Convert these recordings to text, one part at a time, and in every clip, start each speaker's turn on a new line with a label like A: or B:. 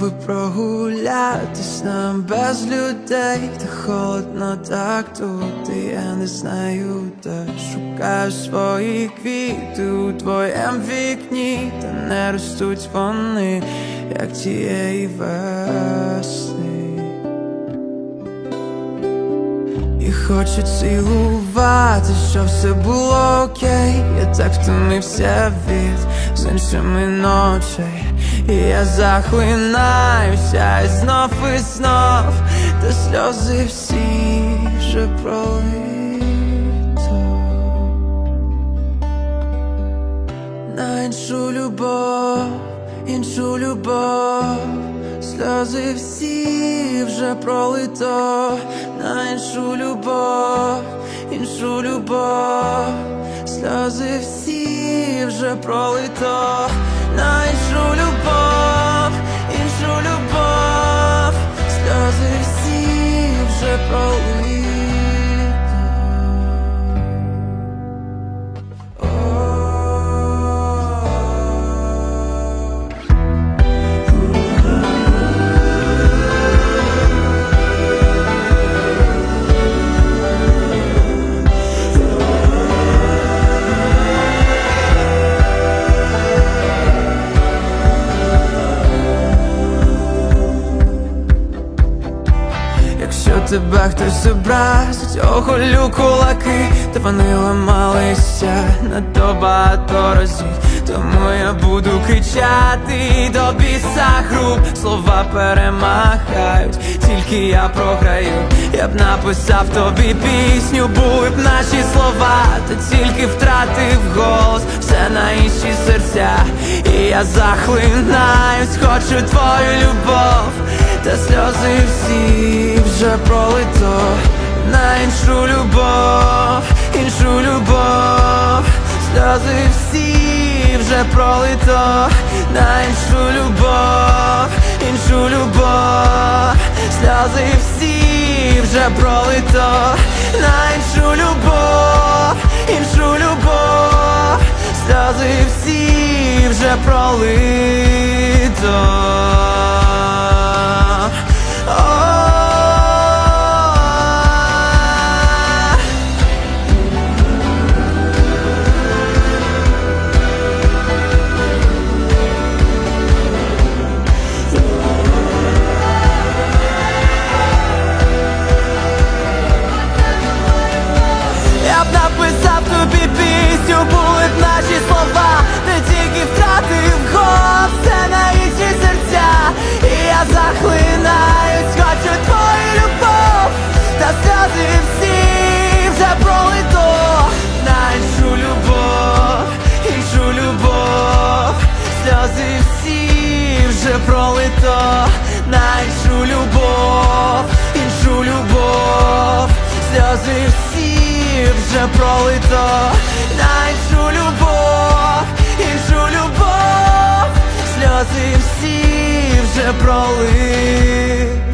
A: Зустрічатись нам без людей, та холодно так тут, і я не знаю, де шукаю свої квіти у твоєм вікні, та не ростуть вони, як тієї весни. І хочу цілувати, щоб все було окей. Я так втомився від з іншими ночей. І я захлинаюся і знов і знов, та сльози всі вже пролито на іншу любов, іншу любов, сльози всі вже пролито на іншу любов, іншу любов, сльози всі вже пролито. На іншу любов, іншу любов, сльози всі вже пролито. Тебе хтось образить, оголю кулаки, та вони ламалися надто багато разів. Тому я буду кричати до біса груп Слова перемахають, тільки я програю. Я б написав тобі пісню, були б наші слова, та тільки втратив голос, все на інші серця. І я захлинаюсь, хочу твою любов, та сльози всі вже пролито на іншу любов, іншу любов, сльози всі вже пролито на іншу любов, іншу любов, сльози всі вже пролито на іншу любов, іншу любов, сльози всі вже пролито. О, сльози всі вже пролито на іншу любов, іншу любов, сльози всі вже пролито.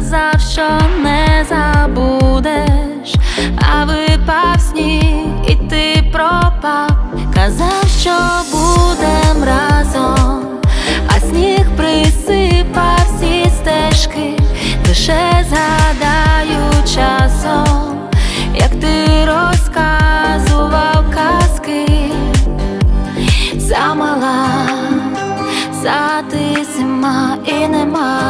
B: Казав, що не забудеш, а випав сніг, і ти пропав. Казав, що будем разом, а сніг присипав всі стежки, лише згадаю часом, як ти розказував казки, замала, зати зима і нема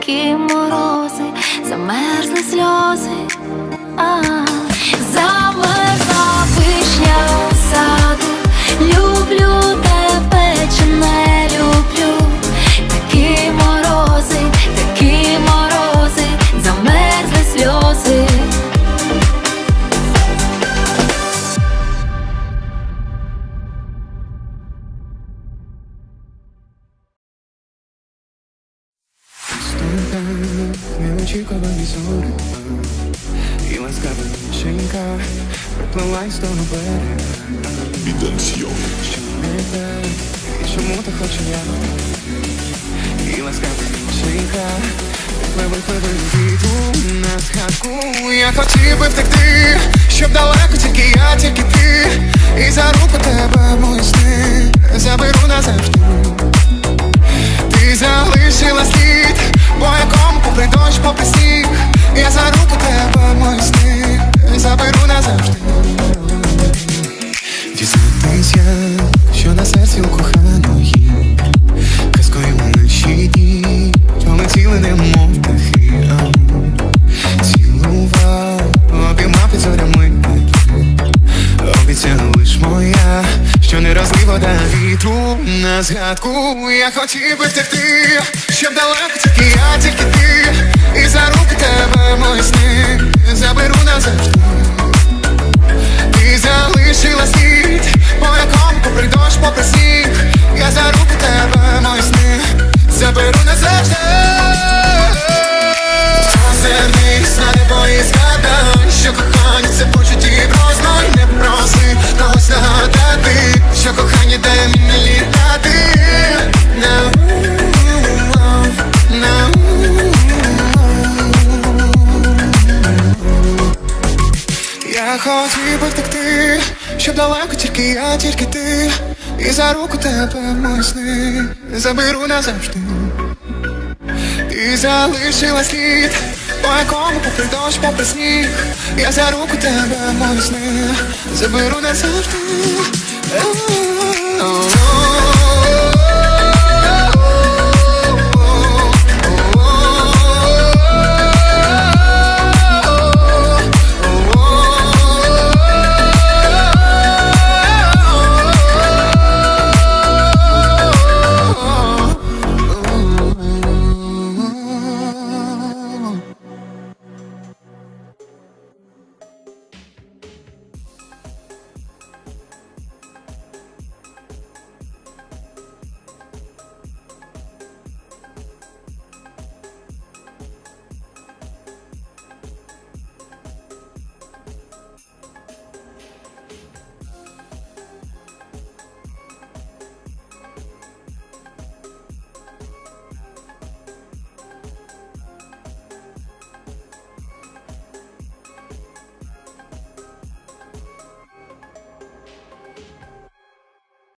B: такі морози, замерзли сльози, а замерзла
C: Ти хочу я. І ласкава дівчинка Пливи, випливи вітру на згадку Я хотів би втекти Щоб далеко тільки я, тільки ти. І за руку тебе мої сни Заберу назавжди. Ти залишила слід, не розлив вода вітру на згадку Я хотів би втекти, щоб далеко тільки я, тільки ти. І за руки тебе мої сни заберу назавжди Ти залишила слід, по якому попри дощ, попри сніг. Я за руки тебе мої сни заберу Я хотів би втекти, щоб далеко тільки я, тільки ти. І за руку тебе мої заберу назавжди. Ти залишила слід, по якому попри дощ, попри сніг. Я за руку тебе, мої заберу назавжди.